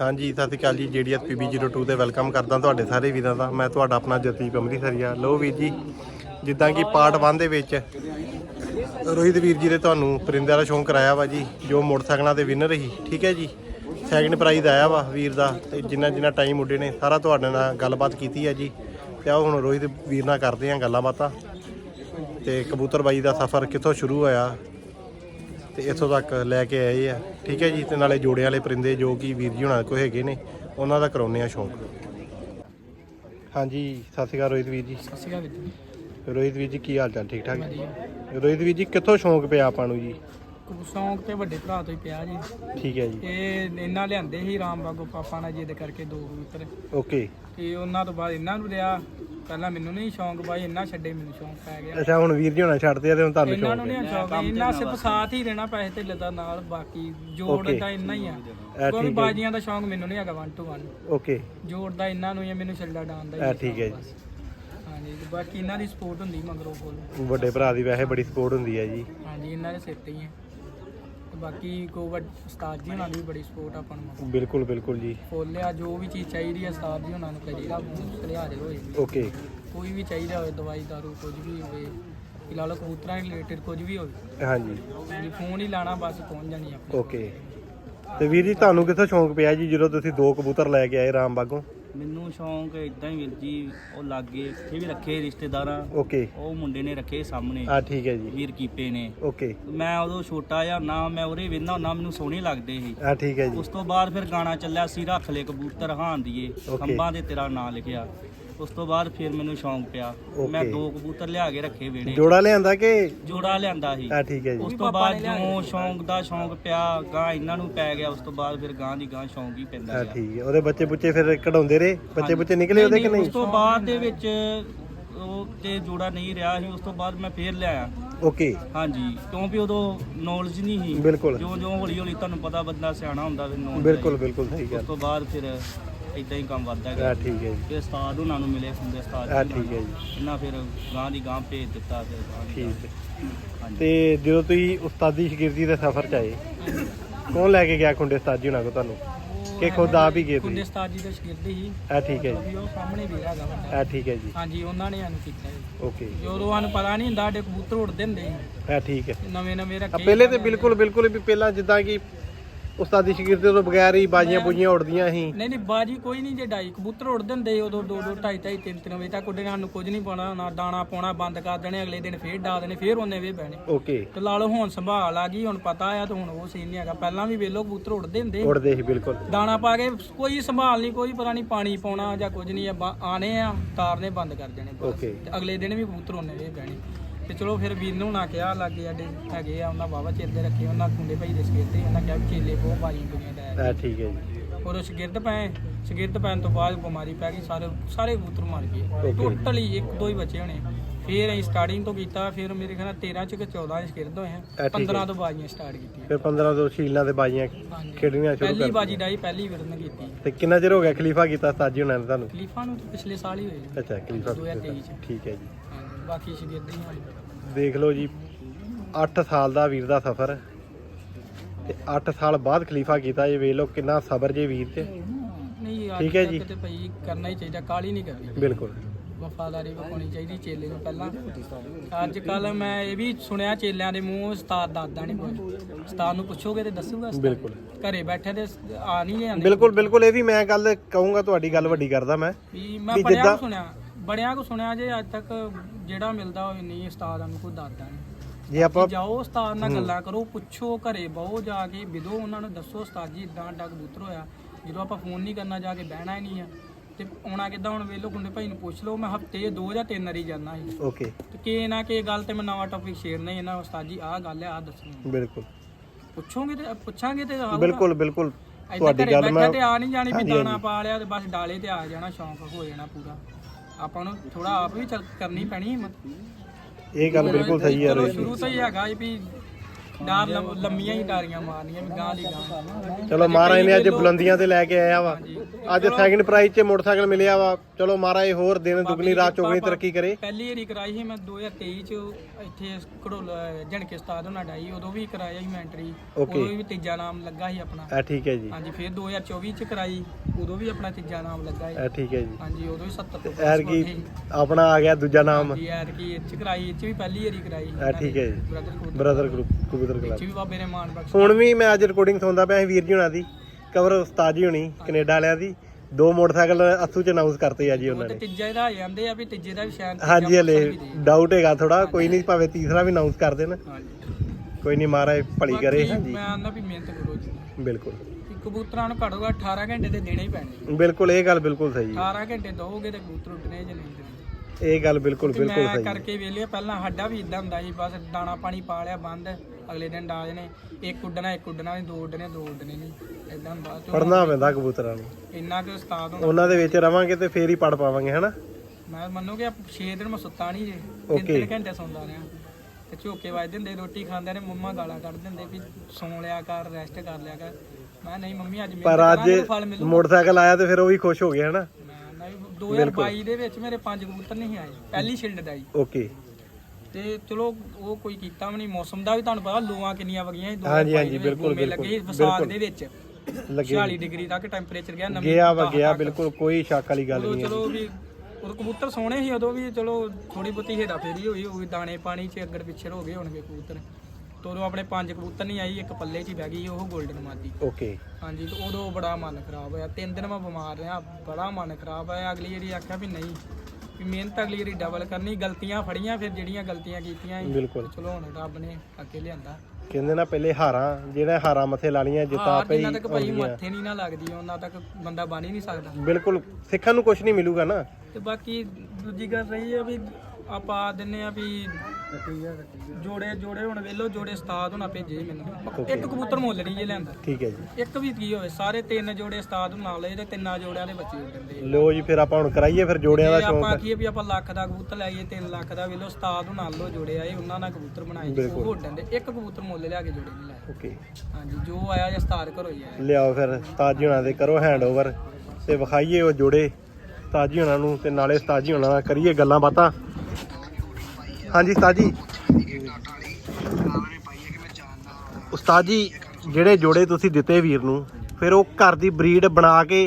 ਹਾਂਜੀ, ਸਤਿ ਸ਼੍ਰੀ ਅਕਾਲ ਜੀ, ਜੀਡੀਐਸ PB02 ਤੇ ਵੈਲਕਮ ਕਰਦਾ ਤੁਹਾਡੇ ਸਾਰੇ ਵੀਰਾਂ ਦਾ। ਮੈਂ ਤੁਹਾਡਾ ਆਪਣਾ ਜਤੀਪ ਅੰਮ੍ਰਿਤਸਰੀਆ ਲੋ ਵੀਰ ਜੀ, ਜਿੱਦਾਂ ਕਿ ਪਾਰਟ 1 ਦੇ ਵਿੱਚ ਰੋਹਿਤ ਵੀਰ ਜੀ ਨੇ ਤੁਹਾਨੂੰ ਪਰਿੰਦਿਆਂ ਦਾ ਸ਼ੌਂਕ ਕਰਾਇਆ ਵਾ ਜੀ, ਜੋ ਮੋਟਰਸਾਈਕਲਾਂ ਦੇ ਵਿਨਰ ਸੀ, ਠੀਕ ਹੈ ਜੀ? ਸੈਕਿੰਡ ਪ੍ਰਾਈਜ਼ ਆਇਆ ਵਾ ਵੀਰ ਦਾ, ਤੇ ਜਿੰਨਾ ਜਿੰਨਾ ਟਾਈਮ ਉੱਡੇ ਨੇ ਸਾਰਾ ਤੁਹਾਡੇ ਨਾਲ ਗੱਲਬਾਤ ਕੀਤੀ ਹੈ ਜੀ। ਤੇ ਆਓ ਹੁਣ ਰੋਹਿਤ ਵੀਰ ਨਾਲ ਕਰਦੇ ਹਾਂ ਗੱਲਾਂ ਬਾਤਾਂ। ਤੇ ਕਬੂਤਰ ਬਾਈ ਦਾ ਸਫ਼ਰ ਕਿੱਥੋਂ ਸ਼ੁਰੂ ਹੋਇਆ? ਤੇ ਇੱਥੋਂ ਤੱਕ ਲੈ ਕੇ ਆਏ ਆ। ਠੀਕ ਹੈ ਜੀ ਤੇ ਨਾਲੇ ਜੋੜਿਆਂ ਵਾਲੇ ਪਰਿੰਦੇ ਜੋ ਕਿ ਵੀਰ ਜੀ ਹੁਣਾਂ ਕੋਲ ਹੈਗੇ ਨੇ ਉਹਨਾਂ ਦਾ ਕਰਾਉਨੇ ਆ ਸ਼ੌਂਕ। ਹਾਂਜੀ ਸਤਿ ਸ਼੍ਰੀ ਅਕਾਲ ਰੋਹਿਤ ਵੀਰ ਜੀ। ਸਤਿ ਸ਼੍ਰੀ ਅਕਾਲ ਵੀਰ ਜੀ। ਰੋਹਿਤ ਵੀਰ ਜੀ ਕੀ ਹਾਲ ਚਾਲ? ਠੀਕ ਠਾਕ? ਰੋਹਿਤ ਵੀਰ ਜੀ ਕਿੱਥੋਂ ਸ਼ੌਂਕ ਪਿਆ ਆਪਾਂ ਨੂੰ ਜੀ? ਸ਼ੌਂਕ ਤੇ ਵੱਡੇ ਭਰਾ ਤੋਂ ਹੀ ਪਿਆ ਜੀ। ਠੀਕ ਹੈ ਜੀ। ਇਹ ਇਹਨਾਂ ਲਿਆਂਦੇ ਸੀ ਰਾਮ ਬਾਗੋ ਪਾਪਾ ਨਾਲ ਜਿੱਦ ਕਰਕੇ ਦੋ ਕਬੂਤਰ। ਓਕੇ। ਤੇ ਉਹਨਾਂ ਤੋਂ ਬਾਅਦ ਇਹਨਾਂ ਨੂੰ ਲਿਆ। ਪਹਿਲਾਂ ਮੈਨੂੰ ਨਹੀਂ ਸ਼ੌਂਕ ਬਾਈ ਇਹਨਾਂ ਛੱਡੇ ਮੈਨੂੰ ਸ਼ੌਂਕ ਪੈ ਗਿਆ। ਅੱਛਾ ਹੁਣ ਵੀਰ ਜੀ ਹੁਣਾਂ ਛੱਡਦੇ ਆ ਤੇ ਹੁਣ ਤੁਹਾਨੂੰ ਇਹਨਾਂ ਸ਼ੌਂਕ ਨੂੰ ਨਹੀਂ ਸ਼ੌਂਕ ਇਹਨਾਂ ਸਿਰਫ ਸਾਥ ਹੀ ਰਹਿਣਾ ਪੈਸੇ ਤੇ ਲੱਦਾ ਨਾਲ ਬਾਕੀ ਜੋੜ. ਦਾ ਇੰਨਾ ਹੀ ਆ। ਕੋਈ ਬਾਜੀਆਂ ਦਾ ਸ਼ੌਂਕ ਮੈਨੂੰ ਨਹੀਂ ਹੈਗਾ 1 ਟੂ 1 ਓਕੇ। ਜੋੜ ਦਾ ਇੰਨਾ ਨੂੰ ਹੀ ਆ, ਮੈਨੂੰ ਛੱਡਾ ਡਾਉਣ ਦਾ ਠੀਕ ਹੈ ਬਸ। ਹਾਂਜੀ ਤੇ ਬਾਕੀ ਇਹਨਾਂ ਦੀ ਸਪੋਰਟ ਹੁੰਦੀ ਮਗਰੋਂ ਫੁੱਲ ਵੱਡੇ ਭਰਾ ਦੀ ਵੈਸੇ ਬੜੀ ਸਪੋਰਟ ਹੁੰਦੀ ਹੈ ਜੀ। ਹਾਂਜੀ ਇਹਨਾਂ ਦੇ ਸਿਰ ਤੇ ਹੀ ਹੈ ਬਾਕੀ ਕੋਵਿਡ ਉਸਤਾਦ ਜੀ ਉਹਨਾਂ ਦੀ ਵੀ ਬੜੀ ਸਪੋਰਟ ਆਪਾਂ ਨੂੰ ਬਿਲਕੁਲ ਬਿਲਕੁਲ ਜੀ। ਫੋਲਿਆ ਜੋ ਵੀ ਚੀਜ਼ ਚਾਹੀਦੀ ਹੈ ਉਸਤਾਦ ਜੀ ਉਹਨਾਂ ਨੂੰ ਕਰੀਦਾ ਲਿਹਾਜ਼ ਹੋਏ ਓਕੇ। ਕੋਈ ਵੀ ਚਾਹੀਦਾ ਹੋਵੇ ਦਵਾਈ ਦਾਰੂ ਕੁਝ ਵੀ ਹੋਵੇ ਫਿਲਹਾਲ ਕਬੂਤਰਾਂ ਰਿਲੇਟਡ ਕੁਝ ਵੀ ਹੋਵੇ। ਹਾਂਜੀ। ਜੀ ਫੋਨ ਹੀ ਲਾਣਾ ਬਸ ਪਹੁੰਚ ਜਾਣੀ ਆਪਣੇ ਓਕੇ। ਤੇ ਵੀਰ ਜੀ ਤੁਹਾਨੂੰ ਕਿੱਥੋਂ ਸ਼ੌਂਕ ਪਿਆ ਜੀ ਜਦੋਂ ਤੁਸੀਂ ਦੋ ਕਬੂਤਰ ਲੈ ਕੇ ਆਏ ਰਾਮ ਬਾਗੋਂ ਮੈਨੂੰ ਸ਼ੌਂਕ ਇਦਾਂ ਹੀ ਵੀਰ ਜੀ ਉਹ ਲਾਗੇ ਇੱਥੇ ਵੀ ਰੱਖੇ ਰਿਸ਼ਤੇਦਾਰਾਂ। ਓਕੇ ਉਹ ਮੁੰਡੇ ਨੇ ਰੱਖੇ ਸਾਹਮਣੇ। ਆ ਠੀਕ ਹੈ ਜੀ। ਵੀਰ ਕੀਪੇ ਨੇ। ਓਕੇ ਮੈਂ ਉਦੋਂ ਛੋਟਾ ਜਿਹਾ ਨਾ ਮੈਂ ਉਰੇ ਵੇਂਦਾ ਨਾ ਮੈਨੂੰ ਸੋਹਣੇ ਲੱਗਦੇ ਸੀ। ਆ ਠੀਕ ਹੈ ਜੀ। ਉਸ ਤੋਂ ਬਾਅਦ ਫਿਰ ਗਾਣਾ ਚੱਲਿਆ ਸੀ ਰੱਖ ਲੈ ਕਬੂਤਰ ਹਾਂ ਦੀਏ Okay. ਖੰਭਾਂ ਦੇ ਤੇਰਾ ਨਾਂ ਲਿਖਿਆ। ਉਸ ਤੋਂ ਬਾਅਦ ਫਿਰ ਮੈਨੂੰ ਸ਼ੌਂਕ ਪਿਆ। ਮੈਂ Okay. ਦੋ ਕਬੂਤਰ ਲਿਆ ਕੇ ਰੱਖੇ ਵੇੜੇ ਜੋੜਾ ਲਿਆਂਦਾ ਕਿ? ਜੋੜਾ ਲਿਆਂਦਾ ਸੀ। ਆ ਠੀਕ ਹੈ ਜੀ। ਉਸ ਤੋਂ ਬਾਅਦ ਜੋ ਸ਼ੌਂਕ ਦਾ ਸ਼ੌਂਕ ਪਿਆ ਗਾਂ ਇਹਨਾਂ ਨੂੰ ਪੈ ਗਿਆ ਉਸ ਤੋਂ ਬਾਅਦ ਫਿਰ ਗਾਂ ਦੀ ਗਾਂ ਸ਼ੌਂਕ ਹੀ ਪੈਂਦਾ ਆ ਗਿਆ ਠੀਕ ਹੈ। ਉਹਦੇ ਬੱਚੇ ਬੁੱਚੇ ਫਿਰ ਕਢਾਉਂਦੇ ਰਹੇ? ਬੱਚੇ ਬੁੱਚੇ ਨਿਕਲੇ ਉਹਦੇ ਕਿ ਨਹੀਂ ਉਸ ਤੋਂ ਬਾਅਦ ਦੇ ਵਿੱਚ ਉਹ ਤੇ ਜੋੜਾ ਨਹੀਂ ਰਿਹਾ ਸੀ ਉਸ ਤੋਂ ਬਾਅਦ ਮੈਂ ਫੇਰ ਲਿਆਇਆ। ਓਕੇ ਹਾਂਜੀ ਕਿਉਂਕਿ ਉਦੋਂ ਨੌਲੇਜ ਨਹੀਂ ਸੀ। ਬਿਲਕੁਲ। ਜਿਉਂ ਜਿਉਂ ਹੌਲੀ ਹੌਲੀ ਤੁਹਾਨੂੰ ਪਤਾ ਬੰਦਾ ਸਿਆਣਾ ਹੁੰਦਾ ਫਿਰ knowledge ਬਿਲਕੁਲ। ਬਿਲਕੁਲ ਸਹੀ ਉਸ ਗੱਲ। ਤੋਂ ਬਾਅਦ ਫਿਰ ਇਦਾਂ ਹੀ ਕੰਮ ਵੱਧਦਾ ਆ ਗਿਆ ਠੀਕ ਹੈ ਜੀ। ਫਿਰ ਉਸਤਾਦ ਉਹਨਾਂ ਨੂੰ ਮਿਲੇ ਹੁੰਦੇ ਉਸਤਾਦ ਆ ਜੀ ਠੀਕ ਹੈ ਜੀ। ਇਹਨਾਂ ਫਿਰ ਗਾਂ ਦੀ ਗਾਂ ਭੇਜ ਦਿੱਤਾ ਦੀ ਠੀਕ ਹੈ। ਹਾਂਜੀ। ਤੇ ਜਦੋਂ ਤੁਸੀਂ ਉਸਤਾਦੀ ਸ਼ਾਗਿਰਦੀ ਦੇ ਸਫ਼ਰ ਚ ਆਏ ਕੌਣ ਲੈ ਕੇ ਗਿਆ ਖੁੰਡੇ ਉਸਤਾਦ ਜੀ ਹੁਣਾਂ ਕੋ ਤੁਹਾਨੂੰ? ਕਿ ਖੁਦ ਆਪ ਹੀ ਗਏ ਕੁੰਡੇ ਤੁਸੀਂ? ਉਸਤਾਦ ਜੀ ਦੇ ਸ਼ਾਗਿਰਦ ਹੀ ਆ ਠੀਕ ਹੈ ਜੀ। ਵੀ ਉਹ ਸਾਹਮਣੇ ਵੀ ਹੈਗਾ ਵੱਡਾ। ਆ ਠੀਕ ਹੈ ਜੀ। ਹਾਂਜੀ ਉਹਨਾਂ ਨੇ ਸਾਨੂੰ ਕੀਤਾ ਜੀ। ਓਕੇ। ਜਦੋਂ ਸਾਨੂੰ ਪਤਾ ਨਹੀਂ ਹੁੰਦਾ ਸਾਡੇ ਕਬੂਤਰ ਉੜਦੇ ਹੁੰਦੇ ਆ ਠੀਕ ਹੈ। ਨਵੇਂ ਨਵੇਂ ਆ ਰੱਖੇ ਪਹਿਲੇ ਤੇ ਬਿਲਕੁਲ ਬਿਲਕੁਲ ਵੀ ਪਹਿਲਾਂ ਜਿੱਦਾਂ ਕਿ ਉਸਤਾਦੀ ਸ਼ਾਗਿਰਦੀ ਤੋਂ ਬਗੈਰ ਹੀ ਬਾਜੀਆਂ ਬੁਜੀਆਂ ਉੜਦੀਆਂ ਸੀ। ਨਹੀਂ ਨਹੀਂ ਬਾਜੀ ਕੋਈ ਨਹੀਂ ਜੇ ਡਾਈ ਕਬੂਤਰ ਉੜਦੇ ਹੁੰਦੇ ਉਦੋਂ 2 2 2.5 2.5 3 3 ਵਜੇ ਤੱਕ ਉੱਡੇ ਸਾਨੂੰ ਕੁਝ ਨਹੀਂ ਪਾਉਣਾ ਨਾ ਦਾਣਾ ਪਾਉਣਾ ਬੰਦ ਕਰ ਦੇਣੇ ਅਗਲੇ ਦਿਨ ਫੇਰ ਡਾ ਦੇਣੇ ਫੇਰ ਉਹਨੇ ਵੇ ਬਹਿਣੇ। ਓਕੇ। ਤੇ ਲਾ ਲਓ ਹੁਣ ਸੰਭਾਲ ਆ ਗਈ ਹੁਣ ਪਤਾ ਆ ਤੇ ਹੁਣ ਉਹ ਸੀਨ ਨਹੀਂ ਹੈਗਾ। ਪਹਿਲਾਂ ਵੀ ਵੇਲੋ ਕਬੂਤਰ ਉੜਦੇ ਹੁੰਦੇ ਉੜਦੇ ਸੀ ਬਿਲਕੁਲ। ਦਾਣਾ ਪਾ ਕੇ ਕੋਈ ਸੰਭਾਲ ਨਹੀਂ ਕੋਈ ਪਤਾ ਨਹੀਂ ਪਾਣੀ ਪਾਉਣਾ ਜਾਂ ਕੁਝ ਨਹੀਂ ਆ ਆਣੇ ਆ ਤਾਰਨੇ ਬੰਦ ਕਰ ਦੇਣੇ ਬਸ। ਤੇ ਅਗਲੇ ਦਿਨ ਵੀ ਕਬੂਤਰ ਉਹਨੇ ਵੇ ਬਹਿਣੇ। ਤੇ ਚਲੋ ਫਿਰ ਵੀਰ ਨੂੰ ਨਾ ਕਿਹਾ ਲੱਗੇ ਸਾਡੇ ਹੈਗੇ ਆ ਉਹਨਾਂ ਬਾਬਾ ਚੇਲੇ ਰੱਖੇ ਉਹਨਾਂ ਕੁੰਡੇ ਭਾਈ ਦੇ ਸਕੇਤੇ ਉਹਨਾਂ ਕਿਹਾ ਵੀ ਚੇਲੇ ਬਹੁਤ ਬਾਜੀ ਦੁਨੀਆ ਦਾ ਹੈ ਆ ਠੀਕ ਹੈ ਜੀ। ਔਰ ਸ਼ਗਿਰਦ ਪਏ ਸ਼ਗਿਰਦ ਪੈਣ ਤੋਂ ਬਾਅਦ ਬਿਮਾਰੀ ਪੈ ਗਈ ਸਾਰੇ ਸਾਰੇ ਕਬੂਤਰ ਮਰ ਗਏ। Okay. ਟੋਟਲੀ ਇੱਕ ਦੋ ਹੀ ਬਚੇ ਹੋਣੇ। ਫਿਰ ਅਸੀਂ ਸਟਾਰਟਿੰਗ ਤੋਂ ਕੀਤਾ ਫਿਰ ਮੇਰੇ ਖਿਆਲ ਨਾਲ 13 ਚ ਕਿ 14 ਚ ਸ਼ਗਿਰਦ ਹੋਏ ਹੈ, ਆ ਠੀਕ ਹੈ। 15 ਤੋਂ ਬਾਜੀਆਂ ਸਟਾਰਟ ਕੀਤੀਆਂ ਫਿਰ 15 ਤੋਂ ਸ਼ੀਲਾਂ ਤੇ ਬਾਜੀਆਂ ਹਾਂਜੀ। ਖੇਡਣੀਆਂ ਸ਼ੁਰੂ ਪਹਿਲੀ ਕਰ ਬਾਜੀ ਡਾਈ ਪਹਿਲੀ ਵਿਰਨ ਕੀਤੀ। ਤੇ ਕਿੰਨਾ ਚਿਰ ਹੋ ਗਿਆ ਖਲੀਫਾ ਕੀਤਾ ਉਸਤਾਦ ਜੀ ਨੇ ਤੁਹਾਨੂੰ? ਖਲੀਫਾ ਨੂੰ ਤਾਂ ਪਿਛਲੇ ਸਾਲ ਹੀ ਹੋਏ। ਅੱਛਾ ਖਲੀਫਾ 2023 ਚ। ਠੀਕ ਹੈ ਜੀ। ਹਾਂਜੀ ਬਾਕੀ ਸ਼ਗਿਰਦ ਹੀ ਹੋਏ ਦੇਖ ਲਓ ਜੀ 8 ਸਾਲ ਦਾ ਵੀਰ ਦਾ ਸਫ਼ਰ ਤੇ 8 ਸਾਲ ਬਾਅਦ ਖਲੀਫਾ ਕੀਤਾ ਇਹ ਵੇਖ ਲਓ ਕਿੰਨਾ ਸਬਰ ਜੇ ਵੀਰ ਨਹੀਂ ਠੀਕ ਹੈ ਜੀ। ਤੱਕ ਤੇ ਭਾਈ ਕਰਨਾ ਹੀ ਚਾਹੀਦਾ ਕਾਲੀ ਨਹੀਂ ਕਰਨੀ। ਬਿਲਕੁਲ। ਵਫਾਦਾਰੀ ਵਿਖਾਉਣੀ ਚਾਹੀਦੀ ਚੇਲੇ ਨੂੰ ਪਹਿਲਾਂ। ਅੱਜ ਕੱਲ ਮੈਂ ਇਹ ਵੀ ਸੁਣਿਆ ਚੇਲਿਆਂ ਦੇ ਮੂੰਹ ਉਸਤਾਦ ਦੱਸਦਾ ਨਹੀਂ ਕੋਈ ਉਸਤਾਦ ਨੂੰ ਪੁੱਛੋਗੇ ਤੇ ਦੱਸੂਗਾ। ਬਿਲਕੁਲ। ਘਰੇ ਬੈਠੇ ਤੇ ਆ ਨਹੀਂ ਜਾਂਦੇ। ਬਿਲਕੁਲ ਬਿਲਕੁਲ ਇਹ ਵੀ ਮੈਂ ਗੱਲ ਕਹੂੰਗਾ ਤੁਹਾਡੀ ਗੱਲ ਵੱਡੀ ਕਰਦਾ ਮੈਂ। ਵੀ ਮੈਂ ਕੋ ਸੁਣਿਆ। ਬੜਿਆਂ ਕੋ ਸੁਣਿਆ ਜੇ ਅੱਜ ਤੱਕ ਜਿਹੜਾ ਮਿਲਦਾ ਹੋਵੇ ਨਹੀਂ ਉਸਤਾਦ ਨੂੰ ਕੋਈ ਦੱਸਦਾ ਨਹੀਂ। ਜੇ ਆਪਾਂ ਜਾਓ ਉਸਤਾਦ ਨਾਲ ਗੱਲਾਂ ਕਰੋ ਪੁੱਛੋ ਘਰੇ ਬਹੁ ਜਾ ਕੇ ਵਿਦੋ ਉਹਨਾਂ ਨੂੰ ਦੱਸੋ ਉਸਤਾਦ ਜੀ ਇਦਾਂ ਡਾ ਕਬੂਤਰ ਹੋਇਆ ਜਦੋਂ ਆਪਾਂ ਫੋਨ ਨਹੀਂ ਕਰਨਾ ਜਾ ਕੇ ਬਹਿਣਾ ਹੀ ਨਹੀਂ ਆ। ਤੇ ਆਉਣਾ ਕਿੱਦਾਂ ਹੁਣ ਵੇਲੋ ਗੁੰਡੇ ਭਾਈ ਨੂੰ ਪੁੱਛ ਲਓ ਮੈਂ ਹਫ਼ਤੇ ਦੋ ਜਾਂ ਤਿੰਨ ਵਾਰੀ ਜਾਂਦਾ ਸੀ। ਓਕੇ ਤੇ ਕਿ ਨਾ ਕਿ ਗੱਲ ਤੇ ਮੈਂ ਨਵਾਂ ਟੌਪਿਕ ਸ਼ੇਅਰ ਨਹੀਂ ਇਹਨਾਂ ਉਸਤਾਦ ਜੀ ਆਹ ਗੱਲ ਹੈ ਆਹ ਦੱਸਣੀ ਬਿਲਕੁਲ। ਪੁੱਛੋਗੇ ਤੇ ਪੁੱਛਾਂਗੇ ਤੇ ਆਊਗਾ। ਬਿਲਕੁਲ ਬਿਲਕੁਲ। ਏਦਾਂ ਤੁਹਾਡੀ ਘਰੇ ਗੱਲ ਬੈਠਾ ਮੈਂ ਤੇ ਆ ਨਹੀਂ ਜਾਣੀ ਵੀ ਦਾਣਾ। ਪਾ ਲਿਆ ਤੇ ਬਸ ਡਾਲੇ ਤੇ ਆ ਜਾਣਾ ਸ਼ੌਂਕ ਹੋ ਜਾਣਾ ਪੂਰਾ। ਆਪਾਂ ਨੂੰ ਥੋੜਾ ਆਪ ਵੀ ਚੱਲ ਕਰਨੀ ਪੈਣੀ ਹਿੰਮਤ। ਇਹ ਗੱਲ ਬਿਲਕੁਲ ਸਹੀ ਹੈ ਰੋਹਿਤ। ਸ਼ੁਰੂ ਤੋਂ ਹੀ ਹੈਗਾ ਸੀ ਵੀ ਡਾਰ ਲੰਮੀਆਂ ਹੀ ਡਾਰੀਆਂ ਮਾਰਨੀਆਂ ਵੀ ਗਾਂ ਦੀ ਗਾਂ ਚਲੋ ਮਹਾਰਾਜ ਨੇ ਅੱਜ ਬੁਲੰਦੀਆਂ ਤੇ ਲੈ ਕੇ ਆਇਆ ਵਾ। ਅੱਜ ਸੈਕਿੰਡ ਪ੍ਰਾਈਜ਼ 'ਚ ਮੋਟਰਸਾਈਕਲ ਮਿਲਿਆ ਵਾ। ਚਲੋ ਮਹਾਰਾਜ ਹੋਰ ਦਿਨ ਦੁਗਣੀ ਰਾਤ ਚੌਗਣੀ ਤਰੱਕੀ ਕਰੇ। ਪਹਿਲੀ ਵਾਰੀ ਕਰਾਈ ਸੀ ਮੈਂ 2023 ਚ ਇੱਥੇ ਘੜੋਲ ਜਣਕੇ ਉਸਤਾਦ ਉਹਨਾਂ ਡਾਈ ਉਦੋਂ ਵੀ ਕਰਾਇਆ ਸੀ ਮੈਂ ਐਂਟਰੀ Okay. ਉਦੋਂ ਵੀ ਤੀਜਾ ਨਾਮ ਲੱਗਾ ਸੀ ਆਪਣਾ। ਆ ਠੀਕ ਹੈ ਜੀ। ਹਾਂਜੀ ਫਿਰ 2024 ਚ ਕਰਾਈ ਉਦੋਂ ਵੀ ਆਪਣਾ ਤੀਜਾ ਨਾਮ ਲੱਗਾ ਸੀ। ਆ ਠੀਕ ਹੈ ਜੀ। ਹਾਂਜੀ ਉਦੋਂ ਵੀ 70 ਤੋਂ ਐਰ ਕੀ ਆਪਣਾ ਆ ਗਿਆ ਦੂਜਾ ਨਾਮ। ਜੀ ਐਰ ਕੀ ਇਹ ਚ ਕਰਾਈ ਇਹ ਚ ਵੀ ਪਹਿਲੀ ਵਾਰੀ ਕਰਾਈ। ਆ ਠੀਕ ਹੈ ਜੀ। ਬ੍ਰਦਰ ਕੋਲ ਬ੍ਰਦਰ ਗਰੁੱਪ ਕਬੂਤਰ ਇਹ ਕਲੱਬ ਚ ਵੀ ਬਾਬੇ ਨੇ ਮਾਨ ਬਖਸ਼ ਹੁਣ ਵੀ ਮੈਂ ਅੱਜ ਰਿਕਾਰਡਿੰਗ ਸੁਣਦਾ ਪਿਆ ਸੀ ਵੀਰ ਜੀ ਹੁਣਾਂ ਦੀ ਕਵਰ ਉਸਤਾਦ ਜੀ ਹੁਣੀ ਕੈਨੇਡਾ ਵਾਲਿਆਂ ਦੀ। ਦੋ ਮੋਟਰਸਾਈਕਲ ਅਸੂ ਚ ਅਨਾਉਂਸ ਕਰਤੇ ਆ ਜੀ ਉਹ ਉਹਨਾਂ ਤੇ ਨੇ। ਤੀਜਾ ਆ ਜਾਂਦੇ ਆ ਵੀ ਤੀਜੇ ਦਾ ਵੀ ਸ਼ਾਇਦ ਹਾਂਜੀ ਹਲੇ। ਡਾਊਟ ਹੈਗਾ ਥੋੜਾ ਕੋਈ ਨਹੀਂ ਭਾਵੇਂ ਤੀਸਰਾ ਵੀ ਅਨਾਉਂਸ ਕਰ ਦੇਣ। ਹਾਂਜੀ। ਕੋਈ ਨਹੀਂ ਮਹਾਰਾਜ ਭਲੀ ਕਰੇ। ਹਾਂਜੀ ਮੈਂ ਆਂਦਾ ਵੀ ਮਿਹਨਤ ਕਰੋ ਜੀ। ਬਿਲਕੁਲ। ਕਿ ਕਬੂਤਰਾਂ ਨੂੰ ਘੱਟੋ ਘੱਟ 18 ਘੰਟੇ ਤੇ ਦੇਣੇ ਹੀ ਪੈਣੇ ਬਿਲਕੁਲ ਇਹ ਗੱਲ ਬਿਲਕੁਲ ਸਹੀ ਹੈ। 18 ਘੰਟੇ ਦੋਗੇ ਤੇ ਕਬੂਤਰ ਉੱਡਣੇ ਜੇ ਨਹੀਂ ਦੇਣੇ ਇਹ ਗੱਲ ਬਿਲਕੁਲ ਤੇ ਬਿਲਕੁਲ ਮੈਂ ਸਹੀ ਹੈ। ਕਰਕੇ ਵੇਲੇ ਪਹਿਲਾਂ ਸਾਡਾ ਵੀ ਇਦਾਂ ਹੁੰਦਾ ਸੀ ਬਸ ਦਾਣਾ ਪਾਣੀ ਪਾ ਲਿਆ ਬੰਦ। ਅਗਲੇ ਦਿਨ ਡਾ ਦੇਣੇ ਇੱਕ ਉੱਡਣਾ ਇੱਕ ਉੱਡਣਾ ਨਹੀਂ ਦੋ ਉੱਡਣੇ ਦੋ ਉੱਡਣੇ ਨਹੀਂ ਇਦਾਂ ਹੁੰਦਾ ਚਲੋ। ਪੜਨਾ ਪੈਂਦਾ ਕਬੂਤਰਾਂ ਨੂੰ। ਇੰਨਾ ਕਿ ਉਸਤਾਦ ਹੁੰਦਾ। ਉਹਨਾਂ ਦੇ ਵਿੱਚ ਰਵਾਂਗੇ ਤੇ ਫੇਰ ਹੀ ਪੜ ਪਾਵਾਂਗੇ ਹਨਾ? ਮੈਂ ਮੰਨੋ ਕਿ 6 ਦਿਨ ਮੈਂ ਸੁੱਤਾ ਨਹੀਂ ਜੇ Okay. ਤਿੰਨ ਘੰਟੇ ਸੌਂਦਾ ਰਿਹਾ। ਤੇ ਝੋਕੇ ਵੱਜਦੇ ਹੁੰਦੇ ਰੋਟੀ ਖਾਂਦੇ ਨੇ ਮੰਮਾ ਗਾਲਾਂ ਕੱਢ ਦਿੰਦੇ ਵੀ ਸੌਂ ਲਿਆ ਕਰ ਰੈਸਟ ਕਰ ਲਿਆ ਕਰ। ਮੈਂ ਨਹੀਂ ਮੰਮੀ ਅੱਜ ਪਰ ਅੱਜ ਫਲ ਮਿਲੂ ਮੋਟਰਸਾਈਕਲ ਆਇਆ ਤੇ ਫਿਰ ਉਹ ਵੀ ਖੁਸ਼ ਹੋ ਗਏ ਹਨਾ? ਮੈਂ ਨਹੀਂ 2022 ਦੇ ਵਿੱਚ ਮੇਰੇ ਪੰਜ ਕਬੂਤਰ ਨਹੀਂ ਆਏ ਪਹਿਲੀ ਸ਼ਿਲਡ ਦਾ ਹੀ ਓਕੇ। ਤੇ ਚਲੋ ਉਹ ਕੋਈ ਕੀਤਾ ਵੀ ਨਹੀਂ। ਮੌਸਮ ਦਾ ਵੀ ਤੁਹਾਨੂੰ ਪਤਾ ਲੋਆਂ ਕਿੰਨੀਆਂ ਵਗੀਆਂ ਦੋ ਹਾਂਜੀ, ਹਾਂਜੀ, ਬਿਲਕੁਲ, ਲੱਗੇ ਬਿਲਕੁਲ, ਵਿਸਾਖ ਦੇ ਵਿੱਚ। ਲੱਗੇ 46 ਡਿਗਰੀ ਤੱਕ ਟੈਂਪਰੇਚਰ ਗਿਆ ਨਵੀਂ ਗਿਆ ਵਾ ਗਿਆ। ਬਿਲਕੁਲ ਕੋਈ ਸ਼ੱਕ ਵਾਲੀ ਗੱਲ ਉਦੋਂ ਨਹੀਂ ਹੈ ਚਲੋ ਵੀ ਉਹ ਕਬੂਤਰ ਸੋਹਣੇ ਸੀ ਉਦੋਂ ਵੀ ਚਲੋ ਥੋੜੀ ਬਹੁਤੀ ਹੇਰਾ ਫੇਰੀ ਹੋਈ ਹੋਈ ਦਾਣੇ ਪਾਣੀ 'ਚ ਅੱਗੜ ਪਿੱਛੇ ਹੋ ਗਏ ਹੋਣਗੇ ਕਬੂਤਰ। ਤੇ ਉਦੋਂ ਆਪਣੇ ਪੰਜ ਕਬੂਤਰ ਨਹੀਂ ਆਈ ਇੱਕ ਪੱਲੇ 'ਚ ਹੀ ਬਹਿ ਗਈ ਉਹ 골ਡਨ ਮਾਦੀ ਓਕੇ। ਹਾਂਜੀ ਤੇ ਉਦੋਂ ਬੜਾ ਮਨ ਖਰਾਬ ਹੋਇਆ। ਤਿੰਨ ਦਿਨ ਮੈਂ ਬਿਮਾਰ ਰਿਹਾ ਬੜਾ ਮਨ ਖਰਾਬ ਹੋਇਆ। ਅਗਲੀ ਵਾਰੀ ਆਖਿਆ ਵੀ ਨਹੀਂ। ਵੀ ਮਿਹਨਤ ਅਗਲੀ ਵਾਰੀ ਡਬਲ ਕਰਨੀ ਗਲਤੀਆਂ ਫੜੀਆਂ ਫਿਰ ਜਿਹੜੀਆਂ ਗਲਤੀਆਂ ਕੀਤੀਆਂ ਸੀ, ਬਿਲਕੁਲ। ਚਲੋ ਹੁਣ ਰੱਬ ਨੇ ਅੱਗੇ ਲਿਆਂਦਾ। ਕਹਿੰਦੇ ਨਾ ਪਹਿਲੇ ਹਾਰਾਂ ਜਿਹੜਾ ਹਾਰਾਂ ਮੱਥੇ ਲਾਣੀਆਂ ਜਿੱਤਾਂ ਹਾਰ ਆਪੇ ਜਿੰਨਾ ਤੱਕ ਭਾਈ ਆਉਂਦੀਆਂ। ਮੱਥੇ ਨਹੀਂ ਨਾ ਲੱਗਦੀ ਉਹਨਾਂ ਤੱਕ ਬੰਦਾ ਬਣ ਹੀ ਨਹੀਂ ਸਕਦਾ। ਬਿਲਕੁਲ ਸਿੱਖਣ ਨੂੰ ਕੁਝ ਨਹੀਂ ਮਿਲੂਗਾ ਨਾ। ਤੇ ਬਾਕੀ ਦੂਜੀ ਗੱਲ ਰਹੀ ਆ ਵੀ ਆਪਾਂ ਦਿੰਨੇ ਆ ਵੀ ਜੋੜੇ ਜੋੜੇ ਹੁਣ ਵੇਲੋ ਜੋੜੇ ਉਸਤਾਦ ਹੋਣਾ ਭੇਜੇ ਮੈਨੂੰ। ਇੱਕ ਕਬੂਤਰ ਮੁੱਲ ਨਹੀਂ ਜੇ ਲੈਂਦਾ ਠੀਕ ਹੈ ਜੀ। ਇੱਕ ਵੀ ਕੀ ਹੋਵੇ ਸਾਰੇ ਤਿੰਨ ਜੋੜੇ ਉਸਤਾਦ ਨੂੰ ਨਾਲ ਤੇ ਤਿੰਨਾਂ ਜੋੜਿਆਂ ਦੇ ਬੱਚੇ ਉੱਡਦੇ ਲੋ ਜੀ ਫਿਰ ਆਪਾਂ ਹੁਣ ਕਰਾਈਏ ਫਿਰ ਜੋੜਿਆਂ ਦਾ ਜੇ ਆਪਾਂ ਸ਼ੌਂਕ। ਆਖੀਏ ਵੀ ਆਪਾਂ ਲੱਖ ਦਾ ਕਬੂਤਰ ਲਾਈਏ 3 ਲੱਖ ਦਾ ਵੇਲੋ ਉਸਤਾਦ ਨੂੰ ਨਾਲ ਲੋ ਜੋੜੇ ਆਏ ਉਹਨਾਂ ਨਾਲ ਕਬੂਤਰ ਬਣਾਏ ਜੀ, ਉਹ ਉੱਡਣ ਦੇ ਇੱਕ ਕਬੂਤਰ ਮੁੱਲ ਲਿਆ ਕੇ ਜੋੜੇ ਨਹੀਂ ਲਾਏ। ਓਕੇ। ਹਾਂਜੀ ਜੋ ਆਇਆ ਜਾਂ ਉਸਤਾਦ ਘਰੋਂ ਹੀ ਆਇਆ। ਲਿਆਓ ਫਿਰ ਤਾਜੀ ਹੋਣਾ ਦੇ ਕਰੋ ਹੈਂਡਓਵਰ ਤੇ ਵਿਖਾਈਏ ਉਹ ਜੋੜੇ। ਤਾਜੀ ਹੋਣਾ ਨੂੰ ਤੇ ਨਾਲੇ ਤਾਜੀ ਹੋਣਾ ਨਾਲ ਕਰੀਏ ਗੱਲਾਂ ਬਾਤਾਂ। ਹਾਂਜੀ ਉਸਤਾਦ। ਜੀ ਉਸਤਾਦ ਜੀ ਜਿਹੜੇ ਜੋੜੇ ਤੁਸੀਂ ਦਿੱਤੇ ਵੀਰ ਨੂੰ ਫਿਰ ਉਹ ਘਰ ਦੀ ਬਰੀਡ ਬਣਾ ਕੇ